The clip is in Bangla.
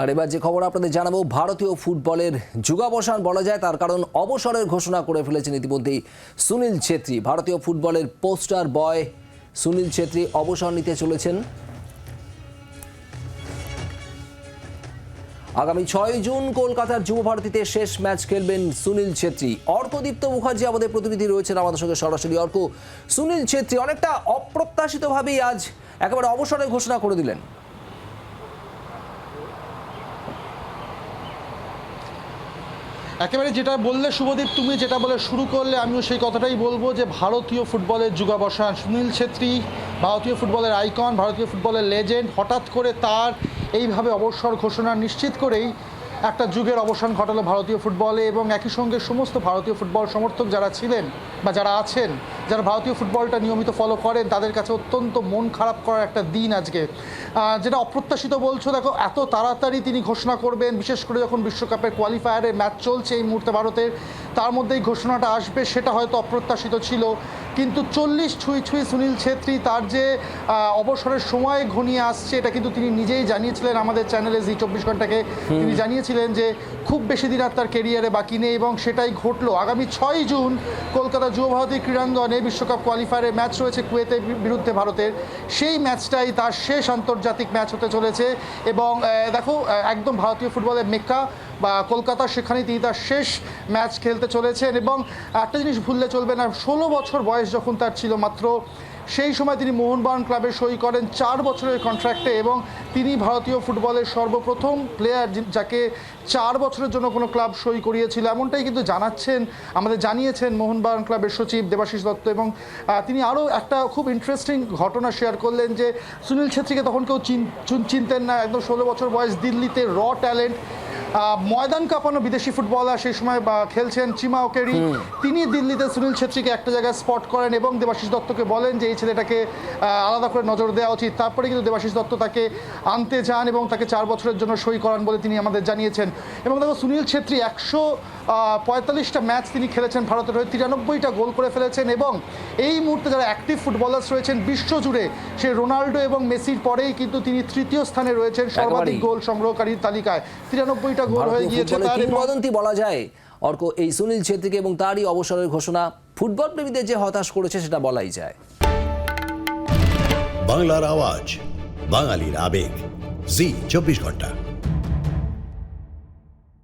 আর এবার যে খবর আপনাদের জানাব, ভারতীয় ফুটবলের যুগাবসান বলা যায়, তার কারণ অবসরের ঘোষণা করে ফেলেছেন ইতিমধ্যেই সুনীল ছেত্রী। ভারতীয় ফুটবলের পোস্টার বয় সুনীল ছেত্রী অবসর নিতে চলেছেন। আগামী ছয় জুন কলকাতার যুব ভারতীতে শেষ ম্যাচ খেলবেন সুনীল ছেত্রী। অর্কদীপ্ত মুখার্জি আমাদের প্রতিনিধি রয়েছেন আমাদের সঙ্গে সরাসরি। অর্ক, সুনীল ছেত্রী অনেকটা অপ্রত্যাশিতভাবেই আজ একেবারে অবসরের ঘোষণা করে দিলেন। একেবারে যেটা বললে শুভদীপ, তুমি যেটা বলে শুরু করলে, আমিও সেই কথাটাই বলব যে ভারতীয় ফুটবলের যুগাবসান সুনীল ছেত্রী, ভারতীয় ফুটবলের আইকন, ভারতীয় ফুটবলের লেজেন্ড হঠাৎ করে তার এইভাবে অবসর ঘোষণা নিশ্চিত করেই একটা যুগের অবসান ঘটালো ভারতীয় ফুটবলে এবং একই সঙ্গে সমস্ত ভারতীয় ফুটবল সমর্থক যারা ছিলেন বা যারা আছেন যারা ভারতীয় ফুটবলটা নিয়মিত ফলো করেন, তাদের কাছে অত্যন্ত মন খারাপ করার একটা দিন আজকে। যেটা অপ্রত্যাশিত বলছো, দেখো, এত তাড়াতাড়ি তিনি ঘোষণা করবেন, বিশেষ করে যখন বিশ্বকাপের কোয়ালিফায়ারের ম্যাচ চলছে এই মুহূর্তে ভারতের। তার মধ্যেই ঘোষণাটা আসবে সেটা হয়তো অপ্রত্যাশিত ছিল। কিন্তু চল্লিশ ছুঁই ছুঁই সুনীল ছেত্রী তার যে অবসরের সময় ঘনিয়ে আসছে এটা কিন্তু তিনি নিজেই জানিয়েছিলেন আমাদের চ্যানেলে জি চব্বিশ ঘন্টাকে। তিনি জানিয়েছিলেন যে খুব বেশি দিন আর তার কেরিয়ারে বাকি নেই এবং সেটাই ঘটলো। আগামী ছয় জুন কলকাতা যুব ভারতী ক্রীড়াঙ্গনে বিশ্বকাপ কোয়ালিফায়ারে ম্যাচ রয়েছে কুয়েতের বিরুদ্ধে ভারতের। সেই ম্যাচটাই তার শেষ আন্তর্জাতিক ম্যাচ হতে চলেছে এবং দেখো একদম ভারতীয় ফুটবলের মেক্কা কলকাতা সেখানেই তিনি তার শেষ ম্যাচ খেলতে চলেছেন এবং একটা জিনিস ভুললে চলবে না, ষোলো বছর বয়স যখন তার ছিল মাত্র, সেই সময় তিনি মোহনবাগান ক্লাবে সই করেন চার বছরের কন্ট্রাক্টে এবং তিনি ভারতীয় ফুটবলের সর্বপ্রথম প্লেয়ার যাকে চার বছরের জন্য কোনো ক্লাব সই করিয়েছিল। এমনটাই কিন্তু জানাচ্ছেন, আমাদের জানিয়েছেন মোহনবাগান ক্লাবের সচিব দেবাশিস দত্ত এবং তিনি আরও একটা খুব ইন্টারেস্টিং ঘটনা শেয়ার করলেন যে, সুনীল ছেত্রীকে তখন কেউ চিন- চুন- চিনতেন না। একদম ষোলো বছর বয়স দিল্লিতে র ট্যালেন্ট ময়দান কাঁপানো বিদেশি ফুটবলার সেই সময় বা খেলছেন চিমা ওকেরি তিনি দিল্লিতে সুনীল ছেত্রীকে একটা জায়গায় স্পট করেন এবং দেবাশিস দত্তকে বলেন যে এই ছেলেটাকে আলাদা করে নজর দেওয়া উচিত। তারপরে কিন্তু দেবাশিস দত্ত তাকে আনতে যান এবং তাকে চার বছরের জন্য সই করান বলে তিনি আমাদের জানিয়েছেন। এবং দেখো সুনীল ছেত্রী একশো পঁয়তাল্লিশটা ম্যাচ তিনি খেলেছেন ভারতের হয়ে তিরানব্বইটা গোল করে ফেলেছেন এবং এই মুহূর্তে যারা অ্যাক্টিভ ফুটবলার্স রয়েছেন বিশ্বজুড়ে সে রোনাল্ডো এবং মেসির পরেই কিন্তু তিনি তৃতীয় স্থানে রয়েছেন সর্বাধিক গোল সংগ্রহকারীর তালিকায়। তিরানব্বইটা গোল হয়ে গিয়েছে তার কিংবদন্তি বলা যায়। অর্ক এই সুনীল ছেত্রীকে এবং তারই অবসরের ঘোষণা ফুটবল প্রেমীদের যে হতাশ করেছে সেটা বলাই যায়। বাংলার আওয়াজ বাঙালির আবেগ। জি চব্বিশ ঘণ্টা।